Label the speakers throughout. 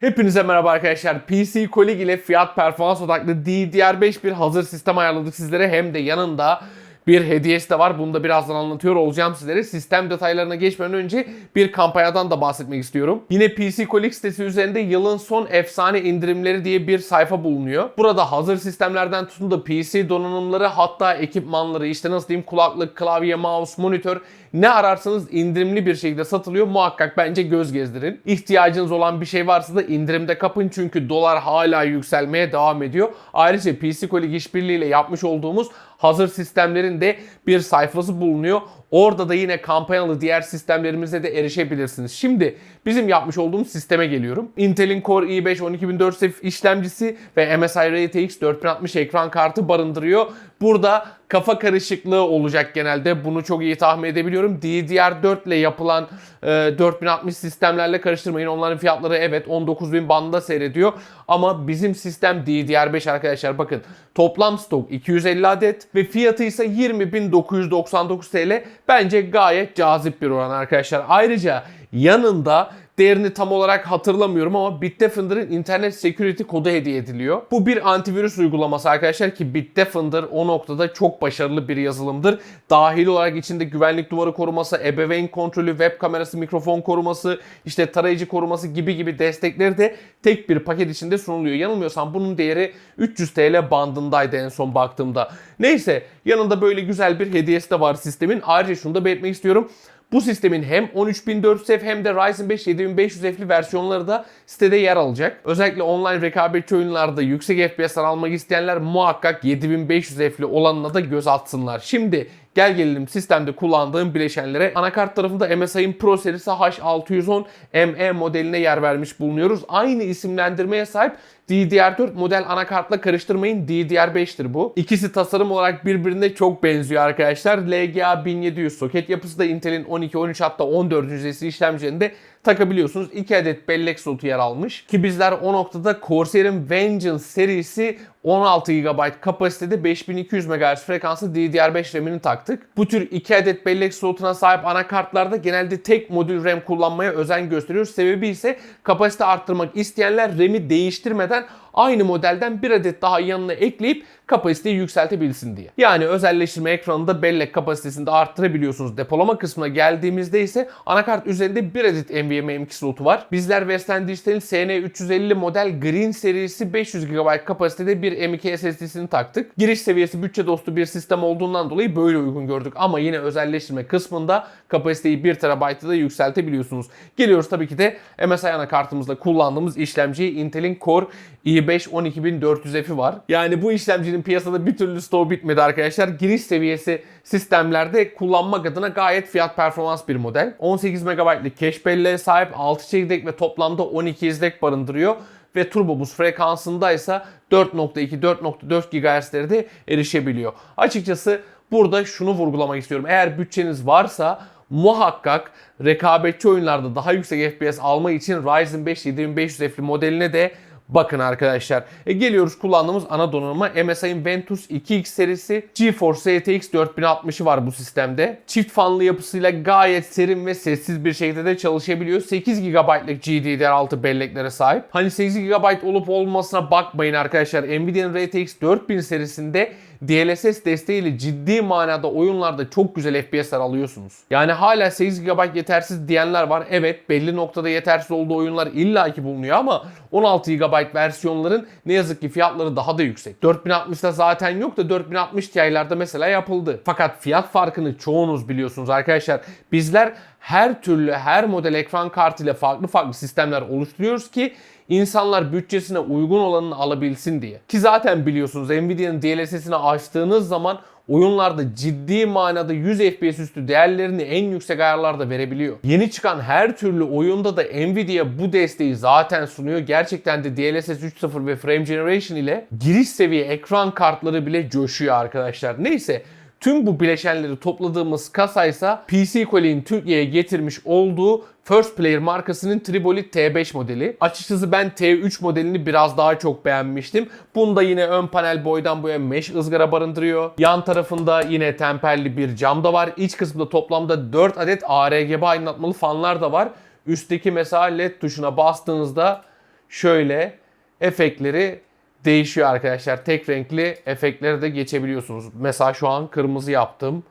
Speaker 1: Hepinize merhaba arkadaşlar. PC Colleague ile fiyat performans odaklı DDR5 bir hazır sistem ayarladık sizlere. Hem de yanında bir hediyesi de var. Bunu da birazdan anlatıyor olacağım sizlere. Sistem detaylarına geçmeden önce bir kampanyadan da bahsetmek istiyorum. Yine PC Colleague sitesi üzerinde yılın son efsane indirimleri diye bir sayfa bulunuyor. Burada hazır sistemlerden tutun da PC donanımları hatta ekipmanları işte nasıl diyeyim kulaklık, klavye, mouse, monitör ne ararsanız indirimli bir şekilde satılıyor. Muhakkak bence göz gezdirin. İhtiyacınız olan bir şey varsa da indirimde kapın çünkü dolar hala yükselmeye devam ediyor. Ayrıca PC Colleague işbirliğiyle yapmış olduğumuz hazır sistemlerin de bir sayfası bulunuyor. Orada da yine kampanyalı diğer sistemlerimize de erişebilirsiniz. Şimdi bizim yapmış olduğumuz sisteme geliyorum. Intel'in Core i5 12400F işlemcisi ve MSI RTX 4060 ekran kartı barındırıyor. Burada kafa karışıklığı olacak genelde. Bunu çok iyi tahmin edebiliyorum. DDR4 ile yapılan e, 4060 sistemlerle karıştırmayın. Onların fiyatları evet 19.000 bandında seyrediyor. Ama bizim sistem DDR5 arkadaşlar bakın. Toplam stok 250 adet ve fiyatı ise 20.999 TL. Bence gayet cazip bir oran arkadaşlar. Ayrıca yanında değerini tam olarak hatırlamıyorum ama Bitdefender'ın internet security kodu hediye ediliyor. Bu bir antivirüs uygulaması arkadaşlar ki Bitdefender o noktada çok başarılı bir yazılımdır. Dahil olarak içinde güvenlik duvarı koruması, ebeveyn kontrolü, web kamerası, mikrofon koruması, işte tarayıcı koruması gibi gibi destekleri de tek bir paket içinde sunuluyor. Yanılmıyorsam bunun değeri 300 TL bandındaydı en son baktığımda. Neyse yanında böyle güzel bir hediyesi de var sistemin. Ayrıca şunu da belirtmek istiyorum. Bu sistemin hem 13400F hem de Ryzen 5 7500F'li versiyonları da sitede yer alacak. Özellikle online rekabetçi oyunlarda yüksek FPS'ler almak isteyenler muhakkak 7500F'li olanına da göz atsınlar. Şimdi Gel gelelim sistemde kullandığım bileşenlere. Anakart tarafında MSI'ın Pro serisi H610 ME modeline yer vermiş bulunuyoruz. Aynı isimlendirmeye sahip DDR4 model anakartla karıştırmayın DDR5'tir bu. İkisi tasarım olarak birbirine çok benziyor arkadaşlar. LGA 1700 soket yapısı da Intel'in 12, 13 hatta 14. nesil işlemcilerinde takabiliyorsunuz. 2 adet bellek slotu yer almış. Ki bizler o noktada Corsair'in Vengeance serisi 16 GB kapasitede 5200 MHz frekanslı DDR5 RAM'ini taktık. Bu tür 2 adet bellek slotuna sahip anakartlarda genelde tek modül RAM kullanmaya özen gösteriyoruz. Sebebi ise kapasite arttırmak isteyenler RAM'i değiştirmeden aynı modelden bir adet daha yanına ekleyip kapasiteyi yükseltebilsin diye. Yani özelleştirme ekranında bellek kapasitesini de arttırabiliyorsunuz. Depolama kısmına geldiğimizde ise anakart üzerinde bir adet NVMe M2 slotu var. Bizler Western Digital'in SN350 model Green serisi 500 GB kapasitede bir M2 SSD'sini taktık. Giriş seviyesi bütçe dostu bir sistem olduğundan dolayı böyle uygun gördük. Ama yine özelleştirme kısmında kapasiteyi 1 TB'da da yükseltebiliyorsunuz. Geliyoruz tabii ki de MSI anakartımızda kullandığımız işlemci Intel'in Core i5 12400F'i var. Yani bu işlemcinin piyasada bir türlü stoğu bitmedi arkadaşlar. Giriş seviyesi sistemlerde kullanmak adına gayet fiyat performans bir model. 18 MB'lık cache belleğe sahip 6 çekirdek ve toplamda 12 izlek barındırıyor ve turbo boost frekansında ise 4.2-4.4 GHz'lere de erişebiliyor. Açıkçası burada şunu vurgulamak istiyorum. Eğer bütçeniz varsa muhakkak rekabetçi oyunlarda daha yüksek FPS alma için Ryzen 5 7500F'li modeline de Bakın arkadaşlar. E geliyoruz kullandığımız ana donanıma MSI'ın Ventus 2X serisi GeForce RTX 4060'ı var bu sistemde. Çift fanlı yapısıyla gayet serin ve sessiz bir şekilde de çalışabiliyor. 8 GB'lık GDDR6 belleklere sahip. Hani 8 GB olup olmasına bakmayın arkadaşlar. Nvidia'nın RTX 4000 serisinde DLSS desteğiyle ciddi manada oyunlarda çok güzel FPS'ler alıyorsunuz. Yani hala 8 GB yetersiz diyenler var. Evet belli noktada yetersiz olduğu oyunlar illaki bulunuyor ama 16 GB versiyonların ne yazık ki fiyatları daha da yüksek. 4060'da zaten yok da 4060 Ti'lerde mesela yapıldı. Fakat fiyat farkını çoğunuz biliyorsunuz arkadaşlar. Bizler her türlü her model ekran kartıyla farklı farklı sistemler oluşturuyoruz ki insanlar bütçesine uygun olanını alabilsin diye. Ki zaten biliyorsunuz Nvidia'nın DLSS'ini açtığınız zaman oyunlarda ciddi manada 100 FPS üstü değerlerini en yüksek ayarlarda verebiliyor. Yeni çıkan her türlü oyunda da Nvidia bu desteği zaten sunuyor. Gerçekten de DLSS 3.0 ve Frame Generation ile giriş seviye ekran kartları bile coşuyor arkadaşlar. Neyse Tüm bu bileşenleri topladığımız kasaysa PC Colleague'in Türkiye'ye getirmiş olduğu First Player markasının Tribolit T5 modeli. Açıkçası ben T3 modelini biraz daha çok beğenmiştim. Bunda yine ön panel boydan boya mesh ızgara barındırıyor. Yan tarafında yine temperli bir cam da var. İç kısmında toplamda 4 adet ARGB aydınlatmalı fanlar da var. Üstteki mesela LED tuşuna bastığınızda şöyle efektleri değişiyor arkadaşlar. Tek renkli efektleri de geçebiliyorsunuz. Mesela şu an kırmızı yaptım.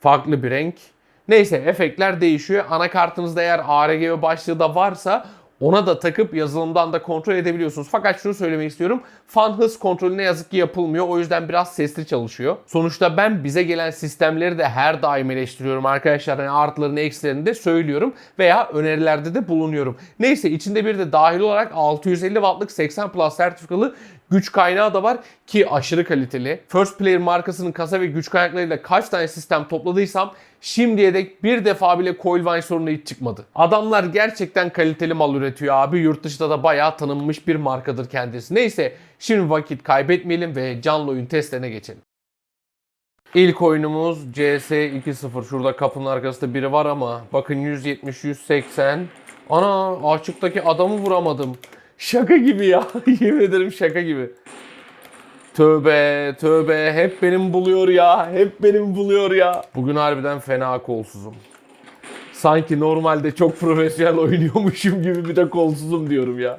Speaker 1: Farklı bir renk. Neyse efektler değişiyor. Anakartınızda eğer ARGB başlığı da varsa ona da takıp yazılımdan da kontrol edebiliyorsunuz. Fakat şunu söylemek istiyorum. Fan hız kontrolü ne yazık ki yapılmıyor. O yüzden biraz sesli çalışıyor. Sonuçta ben bize gelen sistemleri de her daim eleştiriyorum arkadaşlar. Yani artılarını eksilerini de söylüyorum. Veya önerilerde de bulunuyorum. Neyse içinde bir de dahil olarak 650 wattlık 80 Plus sertifikalı güç kaynağı da var ki aşırı kaliteli. First Player markasının kasa ve güç kaynaklarıyla kaç tane sistem topladıysam şimdiye dek bir defa bile Coilvine sorunu hiç çıkmadı. Adamlar gerçekten kaliteli mal üretiyor abi. Yurt dışında da bayağı tanınmış bir markadır kendisi. Neyse şimdi vakit kaybetmeyelim ve canlı oyun testlerine geçelim. İlk oyunumuz CS 2.0. Şurada kapının arkasında biri var ama bakın 170 180. Ana açıktaki adamı vuramadım. Şaka gibi ya. Yemin ederim şaka gibi. Tövbe tövbe hep benim buluyor ya. Hep benim buluyor ya. Bugün harbiden fena kolsuzum. Sanki normalde çok profesyonel oynuyormuşum gibi bir de kolsuzum diyorum ya.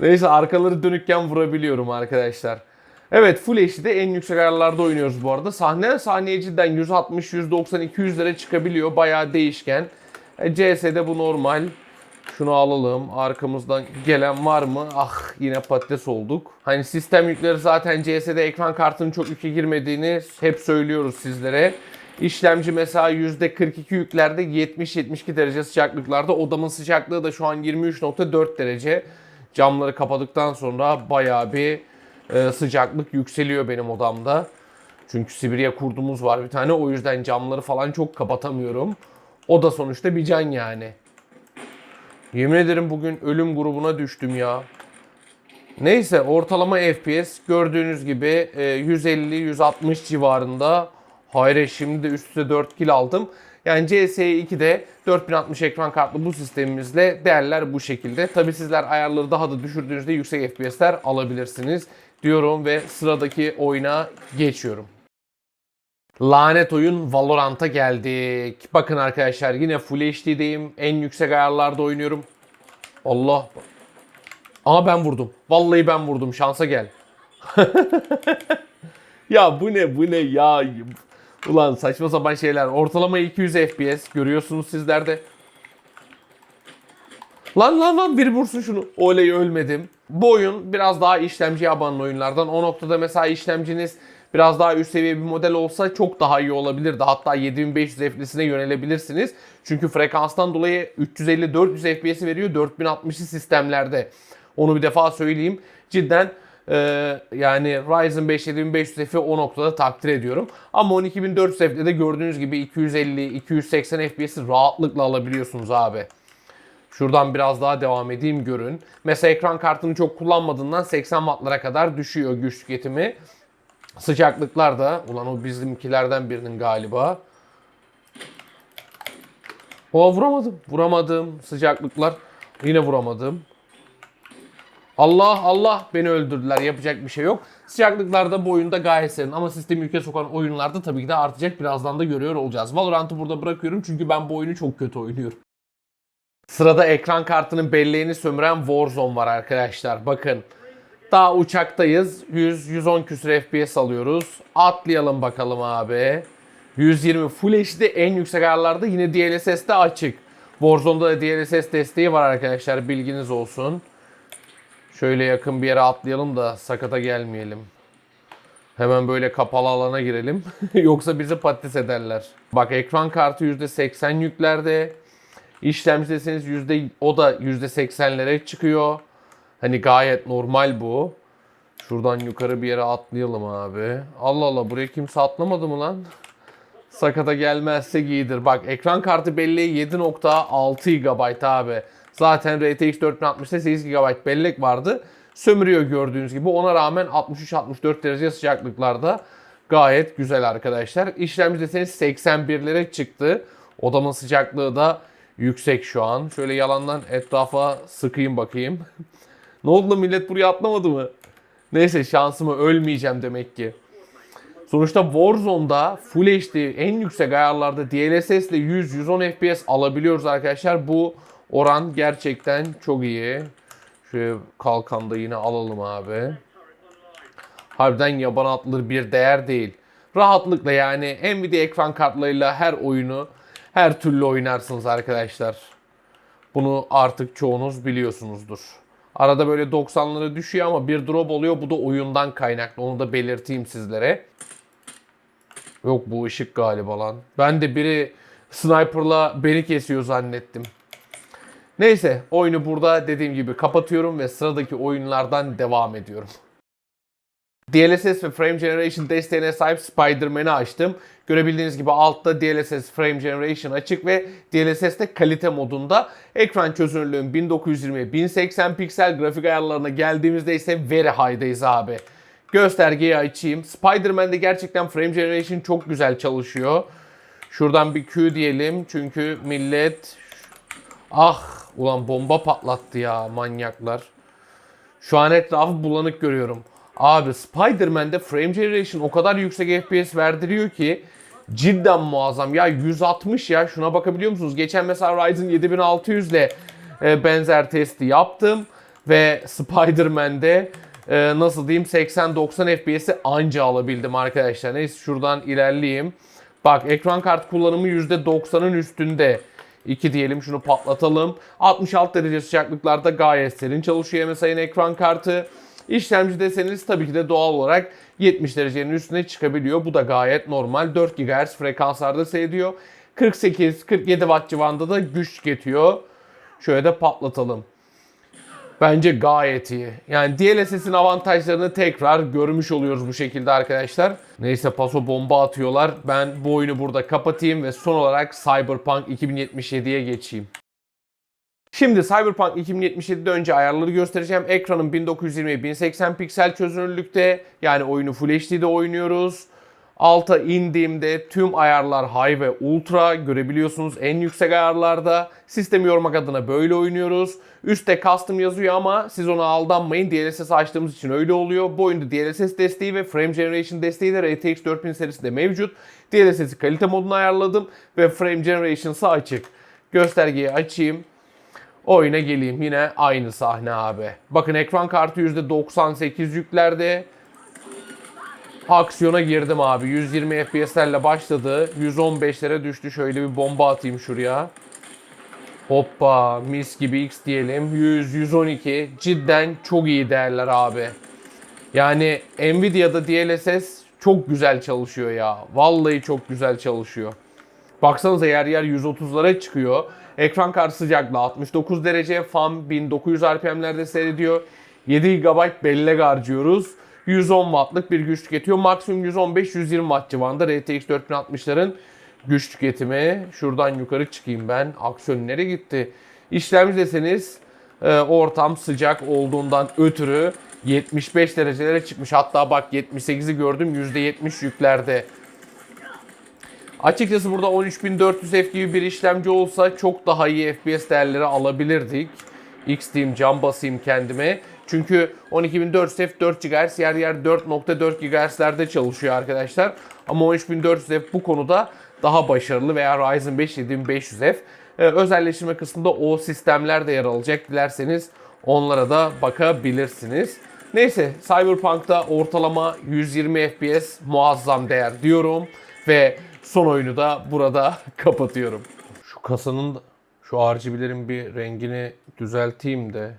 Speaker 1: Neyse arkaları dönükken vurabiliyorum arkadaşlar. Evet Full HD'de en yüksek ayarlarda oynuyoruz bu arada. Sahne sahneye cidden 160, 190, 200'lere çıkabiliyor. Bayağı değişken. E, CS'de bu normal. Şunu alalım. Arkamızdan gelen var mı? Ah yine patates olduk. Hani sistem yükleri zaten CS'de ekran kartının çok yüke girmediğini hep söylüyoruz sizlere. İşlemci mesela %42 yüklerde 70-72 derece sıcaklıklarda. Odamın sıcaklığı da şu an 23.4 derece. Camları kapadıktan sonra bayağı bir e, sıcaklık yükseliyor benim odamda. Çünkü Sibirya kurdumuz var bir tane. O yüzden camları falan çok kapatamıyorum. O da sonuçta bir can yani. Yemin ederim bugün ölüm grubuna düştüm ya. Neyse ortalama FPS gördüğünüz gibi e, 150-160 civarında. Hayır şimdi de üstte 4 kill aldım. Yani CS2'de 4060 ekran kartlı bu sistemimizle değerler bu şekilde. Tabi sizler ayarları daha da düşürdüğünüzde yüksek FPS'ler alabilirsiniz diyorum ve sıradaki oyuna geçiyorum. Lanet oyun Valorant'a geldik. Bakın arkadaşlar yine Full HD'deyim. En yüksek ayarlarda oynuyorum. Allah. Ama ben vurdum. Vallahi ben vurdum. Şansa gel. ya bu ne bu ne ya. Ulan saçma sapan şeyler. Ortalama 200 FPS. Görüyorsunuz sizler de. Lan lan lan biri vursun şunu. Oley ölmedim. Bu oyun biraz daha işlemciye abanın oyunlardan. O noktada mesela işlemciniz biraz daha üst seviye bir model olsa çok daha iyi olabilirdi. Hatta 7500 FPS'ine yönelebilirsiniz. Çünkü frekanstan dolayı 350-400 FPS veriyor 4060'lı sistemlerde. Onu bir defa söyleyeyim. Cidden e, yani Ryzen 5 7500 F'i o noktada takdir ediyorum. Ama 12400 F'de de gördüğünüz gibi 250-280 FPS'i rahatlıkla alabiliyorsunuz abi. Şuradan biraz daha devam edeyim görün. Mesela ekran kartını çok kullanmadığından 80 wattlara kadar düşüyor güç tüketimi. Sıcaklıklar da, ulan o bizimkilerden birinin galiba. O vuramadım. Vuramadım. Sıcaklıklar. Yine vuramadım. Allah Allah beni öldürdüler. Yapacak bir şey yok. Sıcaklıklarda bu oyunda gayet serin ama sistemi yüke sokan oyunlarda tabii ki de artacak. Birazdan da görüyor olacağız. Valorant'ı burada bırakıyorum çünkü ben bu oyunu çok kötü oynuyorum. Sırada ekran kartının belleğini sömüren Warzone var arkadaşlar. Bakın. Daha uçaktayız. 100-110 küsur FPS alıyoruz. Atlayalım bakalım abi. 120 Full HD en yüksek ayarlarda yine DLSS de açık. Warzone'da da DLSS desteği var arkadaşlar bilginiz olsun. Şöyle yakın bir yere atlayalım da sakata gelmeyelim. Hemen böyle kapalı alana girelim. Yoksa bizi patates ederler. Bak ekran kartı %80 yüklerde. İşlemci deseniz yüzde, o da %80'lere çıkıyor. Hani gayet normal bu. Şuradan yukarı bir yere atlayalım abi. Allah Allah buraya kimse atlamadı mı lan? Sakata gelmezse giydir. Bak ekran kartı belleği 7.6 GB abi. Zaten RTX 4060'da 8 GB bellek vardı. Sömürüyor gördüğünüz gibi. Ona rağmen 63-64 derece sıcaklıklarda gayet güzel arkadaşlar. İşlemci deseniz 81'lere çıktı. Odamın sıcaklığı da yüksek şu an. Şöyle yalandan etrafa sıkayım bakayım. ne oldu lan millet buraya atlamadı mı? Neyse şansımı ölmeyeceğim demek ki. Sonuçta Warzone'da Full HD en yüksek ayarlarda DLSS ile 100-110 FPS alabiliyoruz arkadaşlar. Bu Oran gerçekten çok iyi. Şöyle kalkanda yine alalım abi. Harbiden yaban atılır bir değer değil. Rahatlıkla yani Nvidia ekran kartlarıyla her oyunu her türlü oynarsınız arkadaşlar. Bunu artık çoğunuz biliyorsunuzdur. Arada böyle 90'lara düşüyor ama bir drop oluyor. Bu da oyundan kaynaklı. Onu da belirteyim sizlere. Yok bu ışık galiba lan. Ben de biri sniperla beni kesiyor zannettim. Neyse oyunu burada dediğim gibi kapatıyorum ve sıradaki oyunlardan devam ediyorum. DLSS ve Frame Generation desteğine sahip Spider-Man'i açtım. Görebildiğiniz gibi altta DLSS Frame Generation açık ve DLSS'te kalite modunda. Ekran çözünürlüğüm 1920 1080 piksel grafik ayarlarına geldiğimizde ise very high'dayız abi. Göstergeyi açayım. Spider-Man'de gerçekten Frame Generation çok güzel çalışıyor. Şuradan bir Q diyelim çünkü millet... Ah ulan bomba patlattı ya manyaklar. Şu an etrafı bulanık görüyorum. Abi Spider-Man'de frame generation o kadar yüksek FPS verdiriyor ki cidden muazzam. Ya 160 ya şuna bakabiliyor musunuz? Geçen mesela Ryzen 7600 ile e, benzer testi yaptım ve Spider-Man'de e, nasıl diyeyim 80-90 FPS'i anca alabildim arkadaşlar. Neyse şuradan ilerleyeyim. Bak ekran kart kullanımı %90'ın üstünde. 2 diyelim şunu patlatalım. 66 derece sıcaklıklarda gayet serin çalışıyor MSI'nin ekran kartı. İşlemci deseniz tabii ki de doğal olarak 70 derecenin üstüne çıkabiliyor. Bu da gayet normal. 4 GHz frekanslarda seyrediyor. 48-47 Watt civarında da güç tüketiyor. Şöyle de patlatalım. Bence gayet iyi. Yani DLSS'in avantajlarını tekrar görmüş oluyoruz bu şekilde arkadaşlar. Neyse paso bomba atıyorlar. Ben bu oyunu burada kapatayım ve son olarak Cyberpunk 2077'ye geçeyim. Şimdi Cyberpunk 2077'de önce ayarları göstereceğim. Ekranın 1920 1080 piksel çözünürlükte. Yani oyunu Full HD'de oynuyoruz. Alta indiğimde tüm ayarlar High ve Ultra görebiliyorsunuz en yüksek ayarlarda. Sistemi yormak adına böyle oynuyoruz. Üstte custom yazıyor ama siz ona aldanmayın. DLSS açtığımız için öyle oluyor. Bu oyunda DLSS desteği ve Frame Generation desteği de RTX 4000 serisinde mevcut. DLSS'i kalite moduna ayarladım ve Frame Generation'sı açık. Göstergeyi açayım. Oyuna geleyim yine aynı sahne abi. Bakın ekran kartı %98 yüklerde. Aksiyona girdim abi. 120 FPS'lerle başladı. 115'lere düştü. Şöyle bir bomba atayım şuraya. Hoppa mis gibi X diyelim. 100, 112. Cidden çok iyi değerler abi. Yani Nvidia'da DLSS çok güzel çalışıyor ya. Vallahi çok güzel çalışıyor. Baksanıza yer yer 130'lara çıkıyor. Ekran kartı sıcaklığı 69 derece. Fan 1900 RPM'lerde seyrediyor. 7 GB bellek harcıyoruz. 110 wattlık bir güç tüketiyor. Maksimum 115-120 watt civarında RTX 4060'ların güç tüketimi. Şuradan yukarı çıkayım ben. Aksiyon nereye gitti? İşlemci deseniz e, ortam sıcak olduğundan ötürü 75 derecelere çıkmış. Hatta bak 78'i gördüm %70 yüklerde. Açıkçası burada 13400F gibi bir işlemci olsa çok daha iyi FPS değerleri alabilirdik. X diyeyim cam basayım kendime. Çünkü 12400F 4 GHz yer yer 4.4 GHz'lerde çalışıyor arkadaşlar. Ama 13400F bu konuda daha başarılı veya Ryzen 5 7500F. Ee, özelleştirme kısmında o sistemler de yer alacak. Dilerseniz onlara da bakabilirsiniz. Neyse Cyberpunk'ta ortalama 120 FPS muazzam değer diyorum ve son oyunu da burada kapatıyorum. Şu kasanın şu RGB'lerin bir rengini düzelteyim de.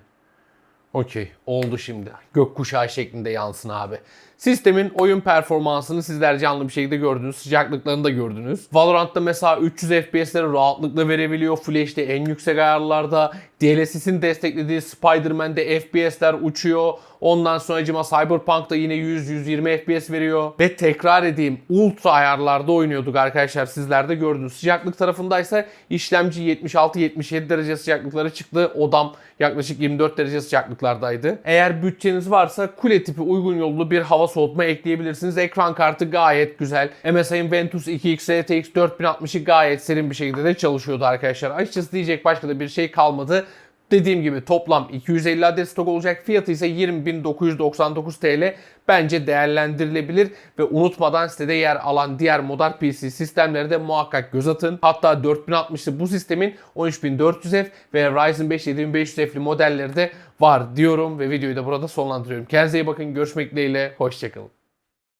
Speaker 1: Okey oldu şimdi. Gökkuşağı şeklinde yansın abi. Sistemin oyun performansını sizler canlı bir şekilde gördünüz. Sıcaklıklarını da gördünüz. Valorant'ta mesela 300 FPS'leri rahatlıkla verebiliyor. HD en yüksek ayarlarda. DLSS'in desteklediği Spider-Man'de FPS'ler uçuyor. Ondan sonra cima Cyberpunk'ta yine 100-120 FPS veriyor. Ve tekrar edeyim ultra ayarlarda oynuyorduk arkadaşlar. Sizler de gördünüz. Sıcaklık tarafındaysa işlemci 76-77 derece sıcaklıklara çıktı. Odam yaklaşık 24 derece sıcaklıklardaydı. Eğer bütçeniz varsa kule tipi uygun yollu bir hava soğutma ekleyebilirsiniz. Ekran kartı gayet güzel. MSI'ın Ventus 2X RTX 4060'ı gayet serin bir şekilde de çalışıyordu arkadaşlar. Açıkçası diyecek başka da bir şey kalmadı. Dediğim gibi toplam 250 adet stok olacak. Fiyatı ise 20.999 TL. Bence değerlendirilebilir ve unutmadan sitede yer alan diğer modern PC sistemleri de muhakkak göz atın. Hatta 4060'lı bu sistemin 13400F ve Ryzen 5 7500F'li modelleri de var diyorum ve videoyu da burada sonlandırıyorum. Kendinize iyi bakın. Görüşmek dileğiyle. Hoşçakalın.